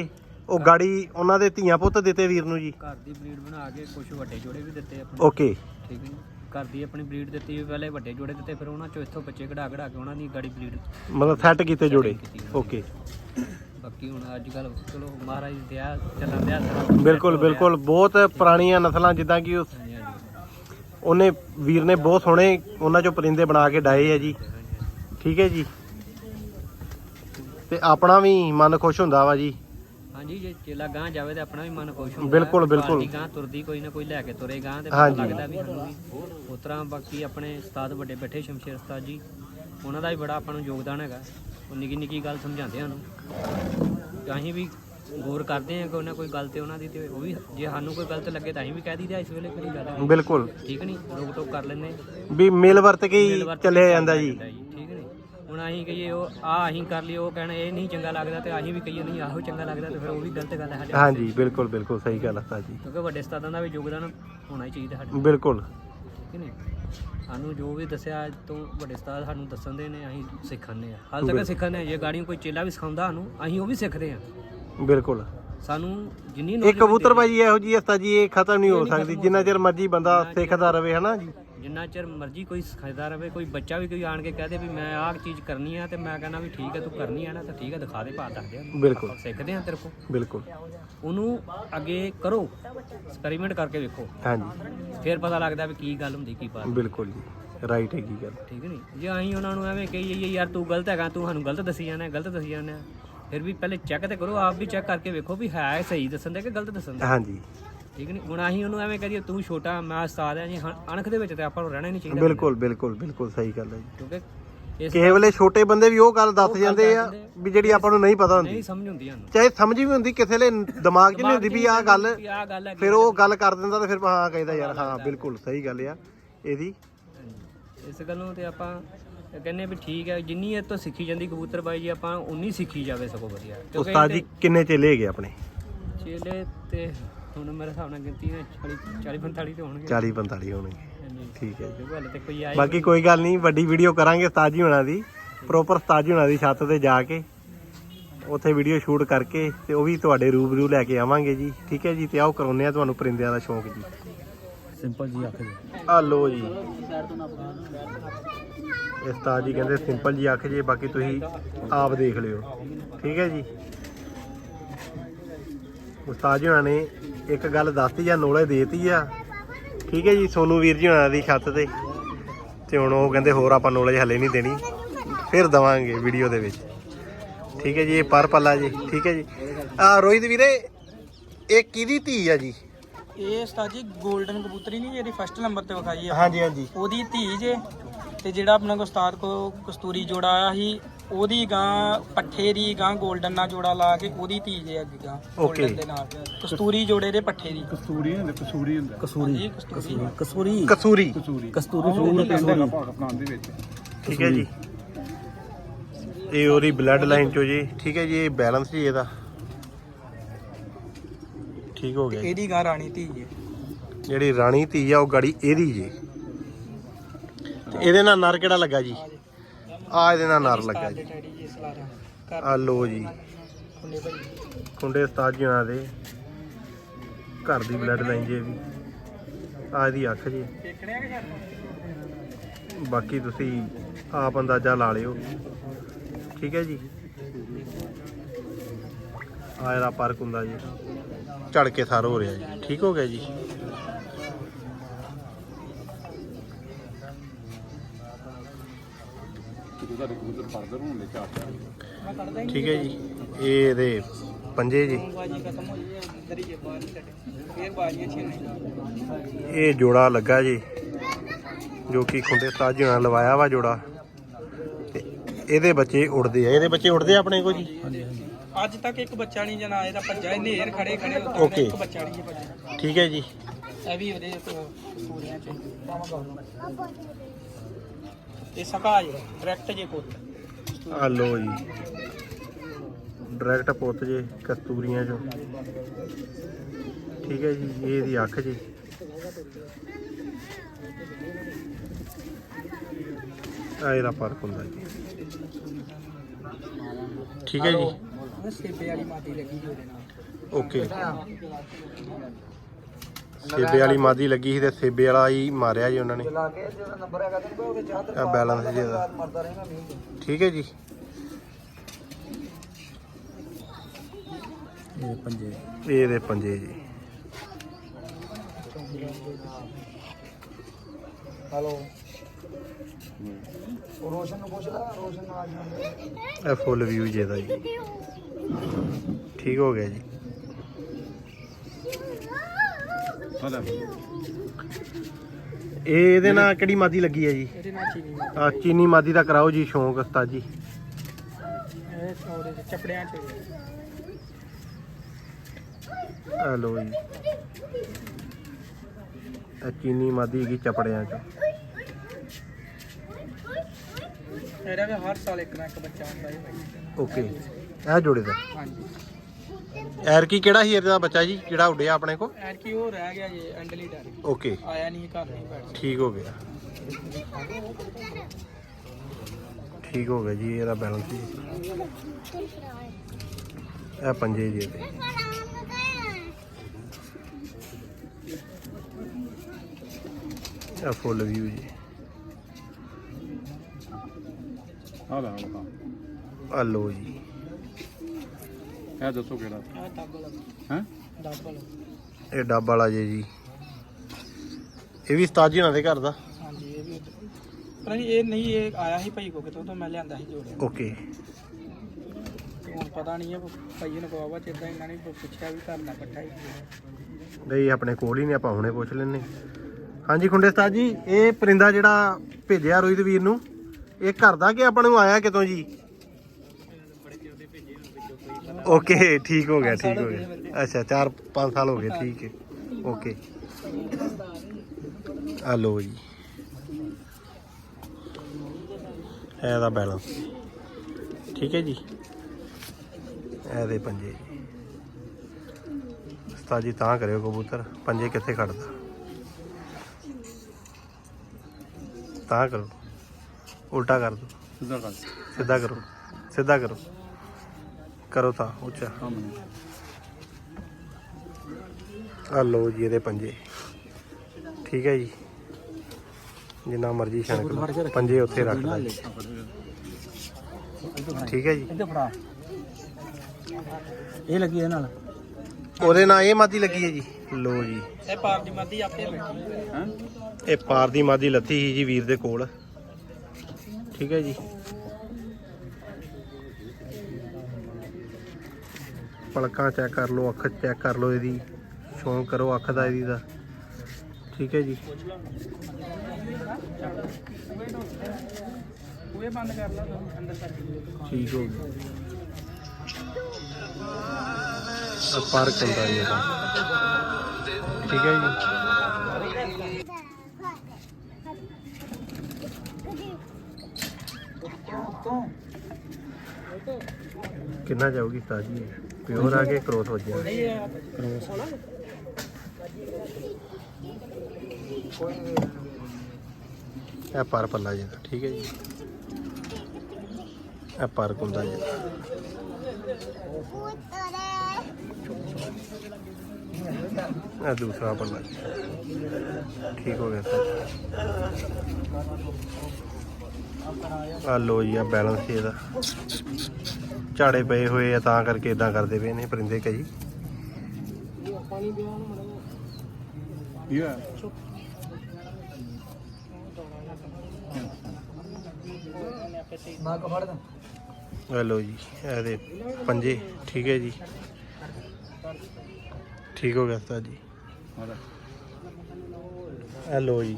ਉਹ ਗਾੜੀ ਉਹਨਾਂ ਦੇ ਧੀਆਂ ਪੁੱਤ ਦਿੱਤੇ ਵੀਰ ਨੂੰ ਜੀ? ਘਰ ਦੀ ਬਰੀਡ ਬਣਾ ਕੇ ਕੁਝ ਵੱਡੇ ਜੋੜੇ ਵੀ ਦਿੱਤੇ ਆਪਣੇ। ਓਕੇ। ਠੀਕ ਹੈ ਜੀ। ਘਰ ਦੀ ਆਪਣੀ ਬਰੀਡ ਦਿੱਤੀ ਵੀ ਪਹਿਲੇ ਵੱਡੇ ਜੋੜੇ ਦਿੱਤੇ ਫਿਰ ਉਹਨਾਂ ਚੋਂ ਇੱਥੋਂ ਬੱਚੇ ਕਢਾ ਕਢਾ ਕੇ ਉਹਨਾਂ ਦੀ ਗਾੜੀ ਬਰੀਡ ਮਤਲਬ ਸੈੱਟ ਕੀਤੇ ਜੋੜੇ। ਓਕੇ। ਬਾਕੀ ਹੁਣ ਅੱਜ ਕੱਲ ਚਲੋ ਮਹਾਰਾਜ ਦਿਆ ਚੱਲਣ ਦਿਆ ਸਾਰਾ ਬਿਲਕੁਲ ਬਿਲਕੁਲ। ਬਹੁਤ ਪੁਰਾਣੀਆਂ ਨਸਲਾਂ ਜਿੱਦਾਂ ਕਿ ਉਸ। ਉਹਨੇ ਵੀਰ ਨੇ ਬਹੁਤ ਸੋਹਣੇ ਉਹਨਾਂ ਚੋਂ ਪਰਿੰਦੇ ਬਣਾ ਕੇ ਡਾਏ ਆ ਜੀ। ਠੀਕ ਹੈ ਜੀ। ਤੇ ਆਪਣਾ ਵੀ ਮਨ ਖੁਸ਼ ਹੁੰਦਾ ਵਾ ਜੀ। ਹਾਂਜੀ ਜੇ ਚੇਲਾ ਗਾਂ ਜਾਵੇ ਤੇ ਆਪਣਾ ਵੀ ਮਨ ਖੁਸ਼ ਹੁੰਦਾ। ਬਿਲਕੁਲ, ਬਿਲਕੁਲ। ਗਾਂ ਤੁਰਦੀ ਕੋਈ ਨਾ ਕੋਈ ਲੈ ਕੇ ਤੁਰੇ ਗਾਂ ਤੇ। ਲੱਗਦਾ ਵੀ ਸਾਨੂੰ ਵੀ ਤਰ੍ਹਾਂ ਬਾਕੀ ਆਪਣੇ ਉਸਤਾਦ ਵੱਡੇ ਬੈਠੇ ਸ਼ਮਸ਼ੇਰ ਉਸਤਾਦ ਜੀ ਉਹਨਾਂ ਦਾ ਵੀ ਬੜਾ ਆਪਾਂ ਨੂੰ ਯੋਗਦਾਨ ਹੈਗਾ। ਉਹ ਨਿੱਕੀ ਨਿੱਕੀ ਗੱਲ ਸਮਝਾਉਂਦੇ ਸਾਨੂੰ ਤੇ ਅਸੀਂ ਵੀ ਗੌਰ ਕਰਦੇ ਹਾਂ ਕੋਈ ਨਾ ਕੋਈ ਗੱਲ ਤੇ ਉਹਨਾਂ ਦੀ ਤੇ ਉਹ ਵੀ ਜੇ ਸਾਨੂੰ ਕੋਈ ਗਲਤ ਲੱਗੇ ਤਾਂ ਅਸੀਂ ਵੀ ਕਹਿ ਦਈਦਾ ਇਸ ਵੇਲੇ ਕਿਹੜੀ ਗੱਲ ਹੈ। ਬਿਲਕੁਲ। ਠੀਕ ਨਹੀਂ? ਰੋਕ ਟੋਕ ਕਰ ਲੈਂਦੇ ਵੀ ਮਿਲ ਵਰਤ ਕੇ ਹੀ ਕੇ ਚੱਲਿਆ ਜਾਂਦਾ ਜੀ। ਠੀਕ ਨਹੀਂ? ਹੁਣ ਅਸੀਂ ਕਹੀਏ ਉਹ ਆ ਅਸੀਂ ਕਰ ਲਈ ਉਹ ਕਹਿਣਾ ਇਹ ਨਹੀਂ ਚੰਗਾ ਲੱਗਦਾ ਤੇ ਅਸੀਂ ਵੀ ਕਹੀਏ ਨਹੀਂ ਆਹੋ ਚੰਗਾ ਲੱਗਦਾ ਤੇ ਫਿਰ ਉਹ ਵੀ ਗਲਤ ਗੱਲ ਹੈ ਸਾਡੇ। ਹਾਂਜੀ ਬਿਲਕੁਲ ਬਿਲਕੁਲ ਸਹੀ ਗੱਲ ਹੈ ਜੀ ਕਿਉਂਕਿ ਵੱਡੇ ਉਸਤਾਦਾਂ ਦਾ ਵੀ ਯੋਗਦਾਨ ਹੋਣਾ ਹੀ ਚਾਹੀਦਾ ਸਾਡੇ ਬਿਲਕੁਲ। ਠੀਕ ਨਹੀਂ? ਸਾਨੂੰ ਜੋ ਵੀ ਦੱਸਿਆ ਅੱਜ ਤੋਂ ਵੱਡੇ ਉਸਤਾਦ ਸਾਨੂੰ ਦੱਸਣ ਦੇ ਨੇ ਅਸੀਂ ਸਿੱਖਣੇ ਆ ਹਾਲ ਤੱਕ ਸਿੱਖਣੇ ਆ ਜੇ ਗਾੜੀਆਂ ਕੋਈ ਚੇਲਾ ਵੀ ਸਿਖਾਉਂਦਾ ਸਾਨੂੰ ਅਸੀਂ ਉਹ ਵੀ ਸਿੱਖਦੇ ਆ ਬਿਲਕੁਲ। ਸਾਨੂੰ ਜਿੰਨੀ ਇਹ knowledge ਕਬੂਤਰ ਬਾਜੀ ਇਹੋ ਜੀ ਉਸਤਾਦ ਜੀ ਇਹ ਖਤਮ ਨਹੀਂ ਹੋ ਸਕਦੀ। ਜਿੰਨਾ ਚਿਰ ਮਰਜ਼ੀ ਬੰਦਾ ਸਿੱਖਦਾ ਰਵੇ ਹਨਾ ਜੀ? ਜਿੰਨਾ ਚਿਰ ਮਰਜ਼ੀ ਕੋਈ ਸਿਖਾਉਂਦਾ ਰਵੇ ਕੋਈ ਬੱਚਾ ਵੀ ਕੋਈ ਆਣ ਕੇ ਕਹਦੇ ਵੀ ਮੈਂ ਆਹ ਚੀਜ਼ ਕਰਨੀ ਆ ਤੇ ਮੈਂ ਕਹਿੰਦਾ ਵੀ ਠੀਕ ਹੈ ਤੂੰ ਕਰਨੀ ਆ ਨਾ ਤਾਂ ਠੀਕ ਹੈ ਦਿਖਾ ਦੇ ਪਾ ਦੱਸਦੇ ਆ ਬਿਲਕੁਲ। ਸਿੱਖਦੇ ਆ ਤੇਰੇ ਕੋਲ। ਬਿਲਕੁਲ। ਉਹਨੂੰ ਅੱਗੇ ਕਰੋ। ਐਕਸਪੈਰੀਮੈਂਟ ਕਰਕੇ ਵੇਖੋ। ਹਾਂਜੀ। ਫਿਰ ਪਤਾ ਲੱਗਦਾ ਵੀ ਕੀ ਗੱਲ ਹੁੰਦੀ ਕੀ ਬਾਤ। ਬਿਲਕੁਲ ਜੀ। ਰਾਈਟ ਹੈਗੀ ਗੱਲ। ਠੀਕ ਨਹੀਂ? ਜੇ ਅਸੀਂ ਉਹਨਾਂ ਨੂੰ ਐਵੇਂ ਕਹੀ ਜਾਈਏ ਯਾਰ ਤੂੰ ਗਲਤ ਹੈਗਾ ਤੂੰ ਸਾਨੂੰ ਗਲਤ ਦੱਸੀ ਜਾਂਦਾ ਗਲਤ ਦੱਸੀ ਜਾਂਦਾ। ਫਿਰ ਵੀ ਪਹਿਲੇ ਚੈੱਕ ਤੇ ਕਰੋ ਆਪ ਵੀ ਚੈੱਕ ਕਰਕੇ ਵੇਖੋ ਵੀ ਹੈ ਸਹੀ ਦੱਸਣ ਦੇ ਕਿ ਗਲਤ ਦੱਸਣ ਦੇ। ਹਾਂਜੀ। ਠੀਕ ਨਹੀਂ ਹੁਣ ਅਸੀਂ ਉਹਨੂੰ ਐਵੇਂ ਕਹੀਏ ਤੂੰ ਛੋਟਾ ਮੈਂ ਉਸਤਾਦ ਆ ਜੀ ਹਾਂ, ਅਣਖ ਦੇ ਵਿੱਚ ਤੇ ਆਪਾਂ ਨੂੰ ਰਹਿਣਾ ਹੀ ਨਹੀਂ ਚਾਹੀਦਾ। ਬਿਲਕੁਲ ਬਿਲਕੁਲ ਬਿਲਕੁਲ ਸਹੀ ਗੱਲ ਹੈ ਜੀ। ਕਿਉਂਕਿ ਕਿਸੇ ਵੇਲੇ ਛੋਟੇ ਬੰਦੇ ਵੀ ਉਹ ਗੱਲ ਦੱਸ ਜਾਂਦੇ ਆ ਵੀ ਜਿਹੜੀ ਆਪਾਂ ਨੂੰ ਨਹੀਂ ਪਤਾ ਹੁੰਦੀ। ਨਹੀਂ ਸਮਝ ਹੁੰਦੀ ਸਾਨੂੰ। ਚਾਹੇ ਸਮਝ ਵੀ ਹੁੰਦੀ ਕਿਸੇ ਵੇਲੇ ਦਿਮਾਗ 'ਚ ਨਹੀਂ ਹੁੰਦੀ ਵੀ ਆਹ ਗੱਲ ਹੈ ਫਿਰ ਉਹ ਗੱਲ ਕਰ ਦਿੰਦਾ ਤੇ ਫਿਰ ਹਾਂ ਕਹਿੰਦਾ ਯਾਰ ਹਾਂ ਬਿਲਕੁਲ ਸਹੀ ਗੱਲ ਆ ਇਹਦੀ। ਇਸ ਗੱਲੋਂ ਤੇ ਆਪਾਂ ਤੇ ਕਹਿੰਦੇ ਵੀ ਠੀਕ ਹੈ ਜਿੰਨੀ ਇਹ ਤੋਂ ਸਿੱਖੀ ਜਾਂਦੀ ਕਬੂਤਰਬਾਜੀ ਜੀ ਆਪਾਂ ਉਨੀ ਸਿੱਖੀ ਜਾਵੇ ਸਗੋਂ ਵਧੀਆ। ਕਿਉਂਕਿ ਉਸਤਾਦ ਜੀ ਕਿੰਨੇ ਚੇਲੇ ਹੈਗੇ ਆਪਣੇ? ਚੇਲੇ ਤੇ ਹੁਣ ਮੇਰੇ ਹਿਸਾਬ ਨਾਲ ਗਿਣਤੀ ਨੇ 40 40 45 ਤੇ ਹੋਣਗੇ। 40 45 ਹੋਣਗੇ। ਹਾਂਜੀ। ਠੀਕ ਹੈ ਜੀ। ਕਿਉਂਕਿ ਹਾਲੇ ਤੇ ਕੋਈ ਆਇਆ ਬਾਕੀ ਕੋਈ ਗੱਲ ਨਹੀਂ ਵੱਡੀ ਵੀਡੀਓ ਕਰਾਂਗੇ ਉਸਤਾਦ ਜੀ ਹੁਣਾਂ ਦੀ। ਪ੍ਰੋਪਰ ਉਸਤਾਦ ਜੀ ਹੁਣਾਂ ਦੀ ਛੱਤ ਤੇ ਜਾ ਕੇ। ਉੱਥੇ ਵੀਡੀਓ ਸ਼ੂਟ ਕਰਕੇ ਤੇ ਉਹ ਵੀ ਤੁਹਾਡੇ ਰੂਬਰੂ ਲੈ ਕੇ ਆਵਾਂਗੇ ਜੀ। ਠੀਕ ਹੈ ਜੀ ਤੇ ਆਓ ਕਰਾਉਂਦੇ ਆ ਤੁਹਾਨੂੰ ਪਰਿੰਦਿਆਂ ਦਾ ਸ਼ੌਂਕ ਜੀ। ਸਿੰਪਲ ਜੀ ਆਖਦੇ। ਆ ਲੋ ਜੀ। ਉਸਤਾਦ ਜੀ ਕਹਿੰਦੇ ਸਿੰਪਲ ਜੀ ਆਖ ਜੇ ਬਾਕੀ ਤੁਸੀਂ ਆਪ ਦੇਖ ਲਿਓ। ਠੀਕ ਹੈ ਜੀ? ਉਸਤਾਦ ਜੀ ਹੁਣਾਂ ਨੇ ਇੱਕ ਗੱਲ ਦੱਸਤੀ ਆ ਨੋਲੇ ਦੇਤੀ ਆ। ਠੀਕ ਹੈ ਜੀ ਸੋਨੂ ਵੀਰ ਜੀ ਹੁਣਾਂ ਦੀ ਛੱਤ ਤੇ। ਤੇ ਹੁਣ ਉਹ ਕਹਿੰਦੇ ਹੋਰ ਆਪਾਂ ਨੋਲੇਜ ਹਲੇ ਨਹੀਂ ਦੇਣੀ। ਫਿਰ ਦਵਾਂਗੇ ਵੀਡੀਓ ਦੇ ਵਿੱਚ। ਠੀਕ ਹੈ ਜੀ ਇਹ ਪਰ ਪੱਲਾ ਜੀ। ਠੀਕ ਹੈ ਜੀ। ਆ ਰੋਹਿਤ ਵੀਰੇ ਇਹ ਕਿਹਦੀ ਧੀ ਆ ਜੀ? ਇਹ ਉਸਤਾਦ ਜੀ 골ਡਨ ਕਬੂਤਰੀ ਨਹੀਂ ਜਿਹੜੀ ਫਸਟ ਨੰਬਰ ਤੇ ਵਿਖਾਈ ਆ। ਹਾਂਜੀ ਹਾਂਜੀ। ਉਹਦੀ ਧੀ ਜੇ। ਤੇ ਜਿਹੜਾ ਆਪਣਾ ਕੋ ਉਸਤਾਦ ਕੋ ਕਸਤੂਰੀ ਜੋੜਾ ਆਇਆ ਸੀ ਉਹਦੀ ਗਾਂ ਪੱਠੇ ਦੀ ਗਾਂ 골ਡਨ ਨਾਲ ਜੋੜਾ ਲਾ ਕੇ ਉਹਦੀ ਧੀ ਜੇ ਅੱਗੇ ਗਾਂ Okay. golden ਦੇ ਨਾਲ। ਕਸਤੂਰੀ ਜੋੜੇ ਦੇ ਪੱਠੇ ਦੀ। ਕਸਤੂਰੀ ਹੁੰਦਾ ਕਸੂਰੀ ਹੁੰਦਾ। ਕਸਤੂਰੀ। ਕਸੂਰੀ। ਕਸੂਰੀ। ਕਸੂਰੀ। ਕਸਤੂਰੀ ਕਸੂਰੀ। ਕਹਿੰਦੇ ਪਾਕਿਸਤਾਨ ਦੇ ਵਿੱਚ। ਠੀਕ ਹੈ ਜੀ। ਇਹ ਉਹਦੀ ਬਲੱਡ ਲਾਈਨ ਚੋ ਜੀ। ਠੀਕ ਹੈ ਜੀ ਇਹ ਬੈਲੈਂਸ ਜੀ ਇਹਦਾ। ਠੀਕ ਹੋ ਗਿਆ ਜੀ। ਇਹਦੀ ਗਾਂ ਰਾਣੀ ਧੀ ਜੇ ਜਿਹੜੀ ਰਾਣੀ ਧੀ ਆ ਉਹ ਗਾੜੀ ਇਹਦੀ ਜੀ। ਤੇ ਇਹਦੇ ਨਾਲ ਨਰ ਕਿਹੜਾ ਲੱਗਾ ਜੀ? ਆ ਇਹਦੇ ਨਾਲ ਨਰ ਲੱਗਾ ਜੀ। ਡੈਡੀ ਜੀ ਸਲਾਰਾ। ਕਰ ਆ ਲੋ ਜੀ। ਖੁੱਲੇ ਭਾਈ। ਖੁੰਡੇ ਉਸਤਾਦ ਜੀ ਉਹਨਾਂ ਦੇ। ਘਰ ਦੀ ਬਲੱਡ ਲਾਈਨ ਜੀ ਇਹ ਵੀ। ਆ ਇਹਦੀ ਅੱਖ ਜੀ। ਕਿ ਬਾਕੀ ਤੁਸੀਂ ਆਪ ਅੰਦਾਜ਼ਾ ਲਾ ਲਿਓ। ਠੀਕ ਹੈ ਜੀ? ਆ ਇਹਦਾ ਪਰਕ ਹੁੰਦਾ ਜੀ। ਝੜ ਕੇ ਸਾਰ ਹੋ ਰਿਹਾ ਜੀ। ਠੀਕ ਹੋ ਗਿਆ ਜੀ? ਫਰਦਰ ਚਾਰ ਠੀਕ ਹੈ ਜੀ। ਇਹ ਇਹਦੇ ਪੰਜੇ ਜੀ। ਇਹ ਜੋੜਾ ਲੱਗਾ ਜੀ ਜੋ ਕਿ ਖੁੰਡੇ ਉਸਤਾਦ ਜੀ ਨਾਲ ਲਵਾਇਆ ਵਾ ਜੋੜਾ। ਤੇ ਇਹਦੇ ਬੱਚੇ ਉੜਦੇ ਆ। ਇਹਦੇ ਬੱਚੇ ਉੜਦੇ ਆ ਆਪਣੇ ਕੋ ਜੀ? ਅੱਜ ਤੱਕ ਇੱਕ ਬੱਚਾ ਨਹੀਂ ਜਨਾ ਇਹਦਾ ਭੱਜਾ ਇਹ ਨੇਰ ਖੜੇ ਖੜੇ ਉੱਤੇ. ਇੱਕ ਬੱਚਾ ਨਹੀਂ ਭੱਜਾ ਠੀਕ ਹੈ ਜੀ। ਇਹ ਵੀ ਉਹਦੇ ਸੂਰਿਆਂ ਚ। ਇਹ ਸਕਾ ਜੀ ਡਾਇਰੈਕਟ ਜੇ ਪੁੱਤ। ਆ ਲੋ ਜੀ। ਡਾਇਰੈਕਟ ਪੁੱਤ ਜੇ ਕਸਤੂਰੀਆਂ ਚੋਂ। ਠੀਕ ਹੈ ਜੀ ਇਹ ਇਹਦੀ ਅੱਖ ਜੀ। ਆ ਇਹਦਾ ਫ਼ਰਕ ਹੁੰਦਾ ਜੀ। ਠੀਕ ਹੈ ਜੀ। ਓਕੇ। ਸੇਬੇ ਵਾਲੀ ਮਾਦੀ ਲੱਗੀ ਸੀ ਤੇ ਸੇਬੇ ਵਾਲਾ ਹੀ ਮਾਰਿਆ ਜੀ ਉਹਨਾਂ ਨੇ। ਲਾ ਕੇ ਜਿਹੜਾ ਨੰਬਰ ਹੈਗਾ ਤੇ ਉਹਦੇ ਚਾਹ ਆ ਬੈਲੈਂਸ ਜੀ ਇਹਦਾ ਮਰਦਾ ਰਹੇਗਾ ਨਹੀਂ ਠੀਕ ਹੈ ਜੀ। ਇਹ ਪੰਜੇ। ਇਹ ਇਹਦੇ ਪੰਜੇ ਜੀ। ਹਲੋ। ਰੋਸ਼ਨ ਨੂੰ ਪੁੱਛ ਲੈ ਰੋਸ਼ਨ ਆ ਜਾਂਦਾ ਇਹ ਫੁੱਲ ਵਿਊ ਜੀ ਇਹਦਾ ਜੀ। ਠੀਕ ਹੋ ਗਿਆ ਜੀ। ਇਹ ਇਹਦੇ ਨਾਲ ਕਿਹੜੀ ਮਾਦੀ ਲੱਗੀ ਹੈ ਜੀ? ਇਹਦੇ ਨਾਲ ਚੀਨੀ ਆ ਚੀਨੀ ਮਾਦੀ ਦਾ ਕਰਾਓ ਜੀ ਸ਼ੌਂਕ ਉਸਤਾਦ ਜੀ। ਇਹ ਉਹਦੇ ਚ ਚੱਪੜਿਆਂ ਚ ਆ ਲੋ ਜੀ। ਇਹ ਚੀਨੀ ਮਾਦੀ ਹੈਗੀ ਚਪੜਿਆਂ ਚ। ਇਹਦਾ ਵੀ ਹਰ ਸਾਲ ਇੱਕ ਨਾ ਇੱਕ ਬੱਚਾ ਹੁੰਦਾ ਹੈ ਭਾਈ ਓਕੇ। ਇਹ ਜੋੜੇ ਦਾ? ਹਾਂਜੀ। ਐਰ ਕੀ ਕਿਹੜਾ ਸੀ ਇਹਦਾ ਬੱਚਾ ਜੀ? ਜਿਹੜਾ ਉੱਡਿਆ ਆਪਣੇ ਕੋ ਐਰ ਕੀ ਉਹ ਰਹਿ ਗਿਆ ਜੇ ਅੰਡਲੀ ਡਰ ਓਕੇ ਆਇਆ ਨਹੀਂ ਘਰ ਨਹੀਂ ਬੈਠ। ਠੀਕ ਹੋ ਗਿਆ। ਠੀਕ ਹੋ ਗਿਆ ਜੀ ਇਹਦਾ ਬੈਲੈਂਸ ਜੀ। ਇਹ ਪੰਜੇ ਜੀ ਇਹਦੇ ਇਹ ਫੁੱਲ ਵਿਊ ਜੀ। ਆ ਲੋ ਜੀ। ਇਹ ਦੱਸੋ ਕਿਹੜਾ? ਆ ਡਬਲ ਹੈ? ਡਬਲ ਇਹ ਡੱਬ ਵਾਲਾ ਜੇ ਜੀ। ਇਹ ਵੀ ਉਸਤਾਦ ਜੀ ਉਹਨਾਂ ਦੇ ਘਰ ਦਾ? ਹਾਂਜੀ ਇਹ ਵੀ ਪਰ ਨਹੀਂ ਇਹ ਨਹੀਂ ਇਹ ਆਇਆ ਸੀ ਭਾਈ ਕੋ ਕਿਤੋਂ ਤੋਂ ਮੈਂ ਲਿਆਂਦਾ ਸੀ ਜੋੜਿਆ ਓਕੇ। ਹੁਣ ਪਤਾ ਨਹੀਂ ਹੈ ਭਾਈ ਨੂੰ ਕਵਾਵਾ ਚਿੱਦਾਂ ਇਹਨਾਂ ਨੇ ਪੁੱਛਿਆ ਵੀ ਦਾ ਪੱਠਾ ਹੀ। ਨਹੀਂ ਆਪਣੇ ਕੋਲ ਹੀ ਨੇ ਆਪਾਂ ਹੁਣੇ ਪੁੱਛ ਲੈਨੇ ਹਾਂਜੀ ਖੁੰਡੇ ਉਸਤਾਦ ਜੀ ਇਹ ਪਰਿੰਦਾ ਜਿਹੜਾ ਭੇਜਿਆ ਰੋਹਿਤ ਵੀਰ ਨੂੰ ਇਹ ਘਰ ਦਾ ਕਿ ਆਪਾਂ ਨੂੰ ਆਇਆ ਕਿਤੋਂ ਜੀ? ਓਕੇ ਠੀਕ ਹੋ ਗਿਆ ਠੀਕ ਹੋ ਗਿਆ। ਅੱਛਾ 4-5 ਸਾਲ ਹੋ ਗਏ ਠੀਕ ਹੈ। ਓਕੇ। ਆ ਲੋ ਜੀ। ਇਹਦਾ ਬੈਲੈਂਸ ਠੀਕ ਹੈ ਜੀ। ਇਹਦੇ ਪੰਜੇ ਉਸਤਾਦ ਜੀ ਤਾਂ ਕਰਿਓ ਕਬੂਤਰ। ਪੰਜੇ ਕਿੱਥੇ ਖੜਦਾ ਤਾਂ ਕਰੋ। ਉਲਟਾ ਕਰ ਦੋ। ਸਿੱਧਾ ਕਰ। ਸਿੱਧਾ ਕਰੋ। ਸਿੱਧਾ ਕਰੋ। ਕਰੋ ਤਾਂ ਉੱਚਾ ਆ ਲਓ ਜੀ ਇਹਦੇ ਪੰਜੇ। ਠੀਕ ਹੈ ਜੀ। ਜਿੰਨਾ ਮਰਜ਼ੀ ਛਣਕ ਲਓ। ਪੰਜੇ ਉੱਥੇ ਰੱਖ ਜੀ। ਠੀਕ ਹੈ ਜੀ। ਫੜਾ। ਇਹ ਲੱਗੀ ਇਹ ਨਾਲ। ਉਹਦੇ ਨਾਲ ਇਹ ਮਾਦੀ ਲੱਗੀ ਹੈ ਜੀ। ਲਓ ਜੀ। ਇਹ ਪਾਰ ਦੀ ਮਾਦੀ ਆਪੇ ਬੈਠੀ ਹੈ? ਇਹ ਪਾਰ ਦੀ ਮਾਦੀ ਲੱਥੀ ਸੀ ਜੀ ਵੀਰ ਦੇ ਕੋਲ। ਠੀਕ ਹੈ ਜੀ। ਪਲਕਾਂ ਚੈੱਕ ਕਰ ਲਓ, ਅੱਖ ਚੈੱਕ ਕਰ ਲਓ ਇਹਦੀ। ਸ਼ੌਂਕ ਕਰੋ ਅੱਖ ਦਾ ਇਹਦੀ ਦਾ। ਠੀਕ ਹੈ ਜੀ। ਉਹ ਬੰਦ ਕਰ ਲਾ ਅੰਦਰ ਕਰ ਠੀਕ ਹੋ ਗਿਆ ਪਾਰਕ ਹੁੰਦਾ ਜੀ ਇਹਦਾ। ਠੀਕ ਹੈ ਜੀ। ਕਿੰਨਾ ਜਾਊਗੀ ਤਾਜੀ? ਹੈ ਪਿਓਰ ਆ ਕੇ ਕ੍ਰੋਸ ਵੱਜਿਆ ਨਹੀਂ ਇਹ ਇਹ ਪਰ ਪੱਲਾ ਜੀ ਠੀਕ ਹੈ ਜੀ। ਇਹ ਪਰ ਕੁੰਦਾ ਜੀ ਇਹ ਦੂਸਰਾ ਪੱਲਾ ਠੀਕ ਹੋ ਗਿਆ ਸਰ। ਆ ਲੋ ਜੀ ਆ ਬੈਲੈਂਸ ਇਹਦਾ। ਝਾੜੇ ਪਏ ਹੋਏ ਆ ਤਾਂ ਕਰਕੇ ਇਦਾਂ ਕਰਦੇ ਪਏ ਨੇ ਪਰਿੰਦੇ ਕਈ। ਕੀ ਹੈ ਨਾ ਕੋ ਫੜ ਆ। ਲੋ ਜੀ ਇਹਦੇ ਪੰਜੇ ਠੀਕ ਹੈ ਜੀ। ਠੀਕ ਹੋ ਗਿਆ ਸਰ ਜੀ। ਹਾਂ ਲੈ। ਇਹ ਲੋ ਜੀ।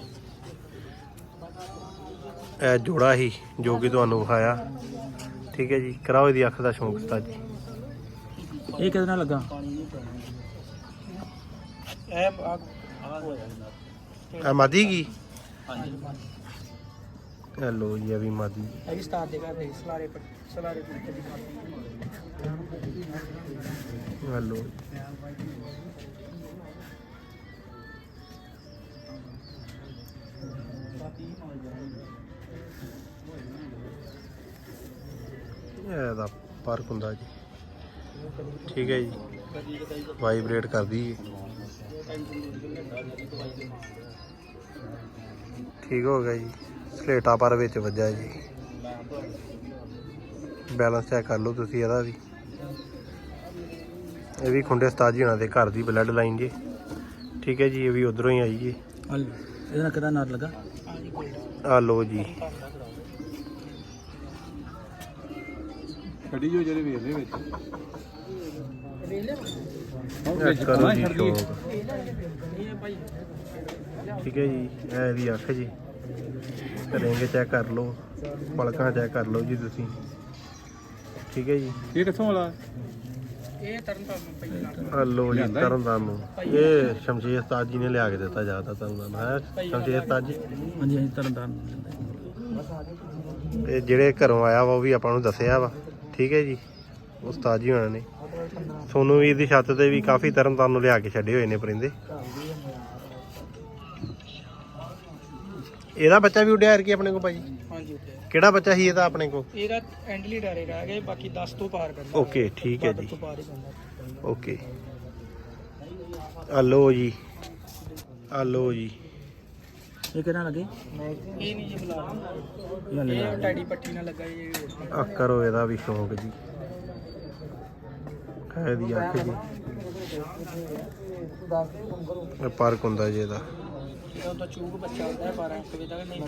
ਇਹ ਜੋੜਾ ਹੀ ਜੋ ਕਿ ਤੁਹਾਨੂੰ ਵਿਖਾਇਆ। ਠੀਕ ਹੈ ਜੀ ਕਰਾਓ ਇਹਦੀ ਅੱਖ ਦਾ ਸ਼ੌਂਕ ਸਤਾ ਜੀ ਇਹ ਕਿਹਦੇ ਨਾਲ ਲੱਗਾ? ਇਹ ਆ ਮਾਦੀ ਕੀ? ਇਹ ਲੋ ਜੀ ਇਹ ਵੀ ਮਾਦੀ। ਇਹ ਵੀ ਸਟਾਰ ਦੇ ਘਰ ਦੇ ਸਲਾਰੇ ਪਰ ਸਲਾਰੇ ਪਰ ਦੀ ਇਹ ਲੋ ਇਹਦਾ ਫ਼ਰਕ ਹੁੰਦਾ ਜੀ। ਠੀਕ ਹੈ ਜੀ। ਵਾਈਬ੍ਰੇਟ ਕਰਦੀ ਹੈ ਠੀਕ ਹੋ ਗਿਆ ਜੀ। ਸਲੇਟਾ ਪਰ ਵਿੱਚ ਵੱਜਾ ਜੀ। ਬੈਲੈਂਸ ਚੈੱਕ ਕਰ ਲਓ ਤੁਸੀਂ ਇਹਦਾ ਵੀ। ਇਹ ਵੀ ਖੁੰਡੇ ਉਸਤਾਦ ਜੀ ਉਹਨਾਂ ਦੇ ਘਰ ਦੀ ਬਲੱਡ ਲਾਈਨ ਜੀ। ਠੀਕ ਹੈ ਜੀ ਇਹ ਵੀ ਉਧਰੋਂ ਹੀ ਆਈ ਜੀ। ਇਹਦੇ ਕਿਹਦਾ ਨਾਲ ਲੱਗਾ? ਆ ਲੋ ਜੀ। ਛੱਡੀ ਜੋ ਜਿਹੜੇ ਵੇਖ ਲੈ ਵਿੱਚ ਕਰੋ ਜੀ ਸ਼ੌਕ ਠੀਕ ਹੈ ਜੀ ਇਹ ਇਹਦੀ ਅੱਖ ਜੀ। ਰਿੰਗ ਚੈੱਕ ਕਰ ਲਓ ਪਲਕਾਂ ਚੈੱਕ ਕਰ ਲਓ ਜੀ ਤੁਸੀਂ। ਠੀਕ ਹੈ ਜੀ। ਇਹ ਕਿੱਥੋਂ ਵਾਲਾ? ਇਹ ਤਰਨ ਤਾਰਨ ਪਹਿਲਾਂ। ਆ ਲੋ ਜੀ ਲਿਆਂਦਾ ਜੀ? ਤਰਨਤਾਰਨ ਨੂੰ ਇਹ ਸ਼ਮਸ਼ੇਰ ਉਸਤਾਦ ਜੀ ਨੇ ਲਿਆ ਕੇ ਦਿੱਤਾ ਜ਼ਿਆਦਾ ਤਰਨਤਾਰਨ ਹੈ? ਸ਼ਮਸ਼ੇਰ ਉਸਤਾਦ ਜੀ? ਹਾਂਜੀ ਹਾਂਜੀ ਤਰਨ ਤਾਰਨ ਤੇ ਜਿਹੜੇ ਘਰੋਂ ਆਇਆ ਵਾ ਉਹ ਵੀ ਆਪਾਂ ਨੂੰ ਦੱਸਿਆ ਵਾ। ਠੀਕ ਹੈ ਜੀ। ਉਸਤਾਦ ਜੀ ਹੋਣਾ ਨੇ। ਸੋਨੂ ਵੀਰ ਦੀ ਛੱਤ ਤੇ ਵੀ ਕਾਫੀ ਤਰਨਤਾਰਨ ਨੂੰ ਲਿਆ ਕੇ ਛੱਡੇ ਹੋਏ ਨੇ ਪਰਿੰਦੇ। ਇਹਦਾ ਬੱਚਾ ਵੀ ਉੱਡਿਆ ਕਿ ਆਪਣੇ ਕੋ ਭਾਜੀ ਹਾਂਜੀ ਕਿਹੜਾ ਬੱਚਾ ਸੀ ਇਹਦਾ ਆਪਣੇ ਕੋ ਇਹਦਾ ਐਂਡਲੀ ਡਾਰੇ ਰਹਿ ਗਏ ਬਾਕੀ 10 ਤੋਂ ਪਾਰ ਕਰਦਾ। ਓਕੇ ਠੀਕ ਹੈ ਜੀ। ਓਕੇ। ਆ ਲਓ ਜੀ। ਆ ਲਓ ਜੀ। ਇਹ ਕਿਹਨਾਂ ਲੱਗੇ? ਇਹ ਨਹੀਂ ਜੀ ਬੁਲਾ ਇਹ ਟਾਈਡੀ ਪੱਟੀ ਨਾਲ ਲੱਗਾ ਜੀ। ਆ ਕਰੋ ਇਹਦਾ ਵੀ ਸ਼ੌਂਕ ਜੀ। ਹੈ ਦੀ ਅੱਖ ਜੀ। ਇਹ ਪਾਰਕ ਹੁੰਦਾ ਜੀ ਇਹਦਾ। ਇਹਦਾ ਤਾਂ ਚੂਕ ਬੱਚਾ ਹੁੰਦਾ ਹੈ 12 ਇੱਕ ਵਜੇ ਤੱਕ ਨਹੀਂ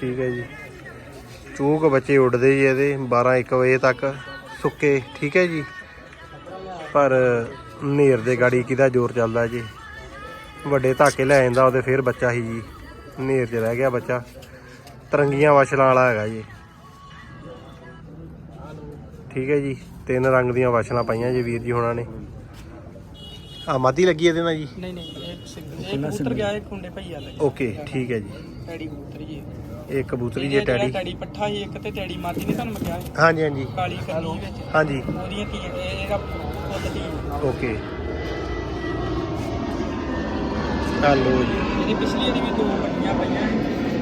ਠੀਕ ਹੈ ਜੀ। ਚੂਕ ਬੱਚੇ ਉੱਡਦੇ ਜੀ ਇਹਦੇ 12 1 ਵਜੇ ਤੱਕ। ਸੁੱਕੇ ਠੀਕ ਹੈ ਜੀ। ਪਰ ਨੇਰ ਦੇ ਗਾੜੀ ਕਿਹਦਾ ਜ਼ੋਰ ਚੱਲਦਾ ਜੀ। ਵੱਡੇ ਧਾਕੇ ਲੈ ਜਾਂਦਾ ਉਹਦੇ ਫਿਰ ਬੱਚਾ ਹੀ ਜੀ। ਨੇਰ 'ਚ ਰਹਿ ਗਿਆ ਬੱਚਾ। ਤਰੰਗੀਆਂ ਵਛਲਾਂ ਵਾਲਾ ਹੈਗਾ ਜੀ। ਠੀਕ ਹੈ ਜੀ ਤਿੰਨ ਰੰਗ ਦੀਆਂ ਵਛਲਾਂ ਪਾਈਆਂ ਜੀ ਵੀਰ ਜੀ ਹੁਣਾਂ ਨੇ। ਆ ਮਾਦੀ ਲੱਗੀ ਇਹਦੇ ਨਾਲ ਜੀ? ਨਹੀਂ ਨਹੀਂ ਇਹ ਕਬੂਤਰ ਗਿਆ ਇਹ ਕੁੰਡੇ ਭਈਆ ਲੱਗੇ ਓਕੇ ਠੀਕ ਹੈ ਜੀ। ਟਾਈਡੀ ਕਬੂਤਰ ਜੀ ਇਹ। ਕਬੂਤਰੀ ਜੇ ਟੈਡੀ। ਟੈਡੀ ਪੱਠਾ ਸੀ ਇੱਕ ਤੇ ਟੈਡੀ ਮਾਦੀ ਨੇ ਤੁਹਾਨੂੰ ਮੈਂ ਕਿਹਾ ਹਾਂਜੀ ਹਾਂਜੀ। ਕਾਲੀ ਕਰਨੀ ਵਿੱਚ। ਹਾਂਜੀ। ਉਹਦੀਆਂ ਕੀ ਇਹ ਇਹਦਾ ਪੁੱਤ ਦੀ ਓਕੇ। ਹਲੋ ਜੀ। ਇਹਦੀ ਪਿਛਲੀ ਇਹਦੀ ਵੀ ਦੋ ਪੱਟੀਆਂ ਪਈਆਂ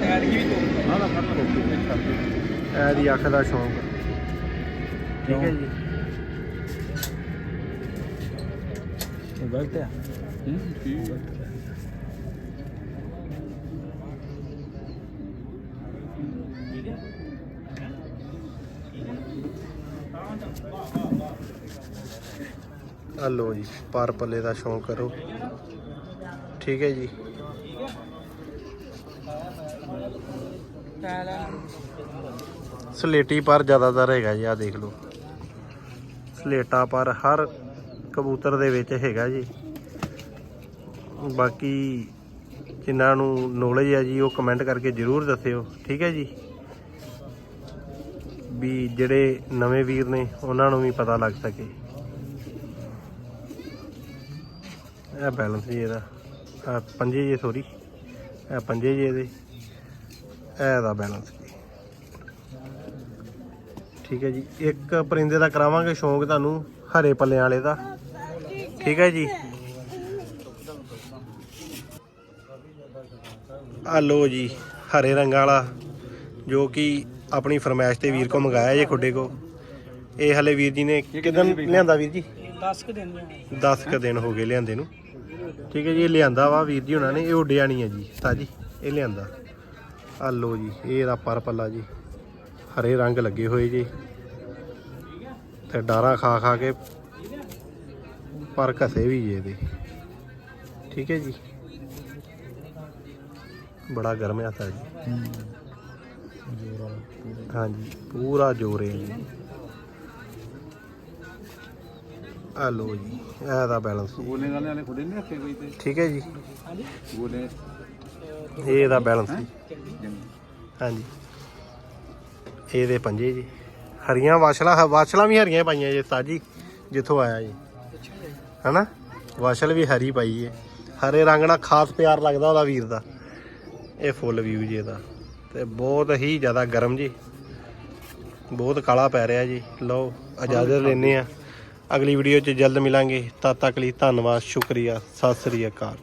ਟਾਇਰ ਦੀ ਵੀ ਦੋ। ਆਹ ਲੈ ਫੜ ਲਓ ਇਹ ਦੀ ਅੱਖ ਦਾ ਸ਼ੌਂਕ। ਠੀਕ ਹੈ ਜੀ। ਇਹ ਗਲਤ ਆ ਹੂੰ ਠੀਕ ਹੈ। ਹਲੋ ਜੀ ਪਰ ਪੱਲੇ ਦਾ ਸ਼ੌਂਕ ਕਰੋ। ਠੀਕ ਹੈ ਜੀ। ਟਾਇਰ ਸਲੇਟੀ ਪਰ ਜ਼ਿਆਦਾਤਰ ਹੈਗਾ ਜੀ ਆ ਦੇਖ ਲਓ। ਸਲੇਟਾ ਪਰ ਹਰ ਕਬੂਤਰ ਦੇ ਵਿੱਚ ਹੈਗਾ ਜੀ। ਬਾਕੀ ਜਿਨ੍ਹਾਂ ਨੂੰ ਨੌਲੇਜ ਹੈ ਜੀ, ਉਹ ਕਮੈਂਟ ਕਰਕੇ ਜਰੂਰ ਦੱਸਿਓ, ਠੀਕ ਹੈ ਜੀ। ਵੀ ਜਿਹੜੇ ਨਵੇਂ ਵੀਰ ਨੇ, ਉਹਨਾਂ ਨੂੰ ਵੀ ਪਤਾ ਲੱਗ ਸਕੇ। ਇਹ ਬੈਲੈਂਸ ਜੀ ਇਹਦਾ। ਪੰਜੇ ਜੇ ਸੋਰੀ ਇਹ ਪੰਜੇ ਜੇ ਇਹਦੇ ਇਹ ਦਾ ਬੈਲੈਂਸ ਠੀਕ ਹੈ ਜੀ। ਇੱਕ ਪਰਿੰਦੇ ਦਾ ਕਰਾਵਾਂਗੇ ਸ਼ੌਂਕ ਤੁਹਾਨੂੰ ਹਰੇ ਪੱਲਿਆਂ ਵਾਲੇ ਦਾ। ਠੀਕ ਹੈ ਜੀ। ਆ ਲੋ ਜੀ ਹਰੇ ਰੰਗਾਂ ਵਾਲਾ ਜੋ ਕਿ ਆਪਣੀ ਫਰਮਾਇਸ਼ ਤੇ ਵੀਰ ਕੋ ਮੰਗਾਇਆ ਜੇ ਖੁੱਡੇ ਕੋ ਇਹ ਹਲੇ ਵੀਰ ਜੀ ਨੇ ਕਿਦਾਂ ਲਿਆਂਦਾ ਵੀਰ ਜੀ? ਇਹ 10 ਕੁ ਦਿਨ ਦੀਆਂ 10 ਕ ਦਿਨ ਹੋ ਗਏ ਲਿਆਂਦੇ ਨੂੰ। ਠੀਕ ਹੈ ਜੀ ਇਹ ਲਿਆਂਦਾ ਵਾ ਵੀਰ ਜੀ ਉਹਨਾਂ ਨੇ ਇਹ ਉੱਡਿਆ ਨਹੀਂ ਹੈ ਜੀ ਤਾਜੀ ਇਹ ਲਿਆਂਦਾ। ਆ ਲੋ ਜੀ ਇਹ ਇਹਦਾ ਪਰ ਪੱਲਾ ਜੀ ਹਰੇ ਰੰਗ ਲੱਗੇ ਹੋਏ ਜੀ। ਤੇ ਡਾਰਾ ਖਾ ਖਾ ਕੇ ਪਰ ਘਸੇ ਵੀ ਜੇ ਇਹਦੇ। ਠੀਕ ਹੈ ਜੀ। ਬੜਾ ਗਰਮ ਹੱਥ ਹੈ ਜੀ। ਹਾਂਜੀ ਪੂਰਾ ਜੋਰ ਹੈ ਜੀ। ਆ ਲੋ ਜੀ ਇਹ ਦਾ ਬੈਲੈਂਸ ਗੋਲੇ ਵਾਲੇ ਵਾਲੇ ਖੁੱਡੇ ਨਹੀਂ ਰੱਖੇ ਕੋਈ ਤੇ? ਠੀਕ ਹੈ ਜੀ। ਗੋਲੇ। ਇਹ ਇਹਦਾ ਬੈਲੈਂਸ ਜੀ। ਹਾਂਜੀ। ਇਹਦੇ ਪੰਜੇ ਜੀ। ਹਰੀਆਂ ਵਾਸ਼ਲਾਂ ਵਾਸ਼ਲਾਂ ਵੀ ਹਰੀਆਂ ਪਾਈਆਂ ਜੀ ਤਾਜੀ ਜਿੱਥੋਂ ਆਇਆ ਜੀ। ਹਨਾ? ਵਾਸ਼ਲ ਵੀ ਹਰੀ ਪਾਈ ਹੈ ਹਰੇ ਰੰਗ ਨਾਲ ਖਾਸ ਪਿਆਰ ਲੱਗਦਾ ਉਹਦਾ ਵੀਰ ਦਾ। ਇਹ ਫੁੱਲ ਵਿਊ ਜੀ ਇਹਦਾ। ਤੇ ਬਹੁਤ ਹੀ ਜ਼ਿਆਦਾ ਗਰਮ ਜੀ। ਬਹੁਤ ਕਾਲਾ ਪੈ ਰਿਹਾ ਜੀ। ਲਓ ਇਜਾਜ਼ਤ ਲੈਨੇ ਆ ਅਗਲੀ ਵੀਡੀਓ 'ਚ ਜਲਦ ਮਿਲਾਂਗੇ। ਤਦ ਤੱਕ ਲਈ ਧੰਨਵਾਦ ਸ਼ੁਕਰੀਆ। ਸਤਿ ਸ੍ਰੀ ਅਕਾਲ।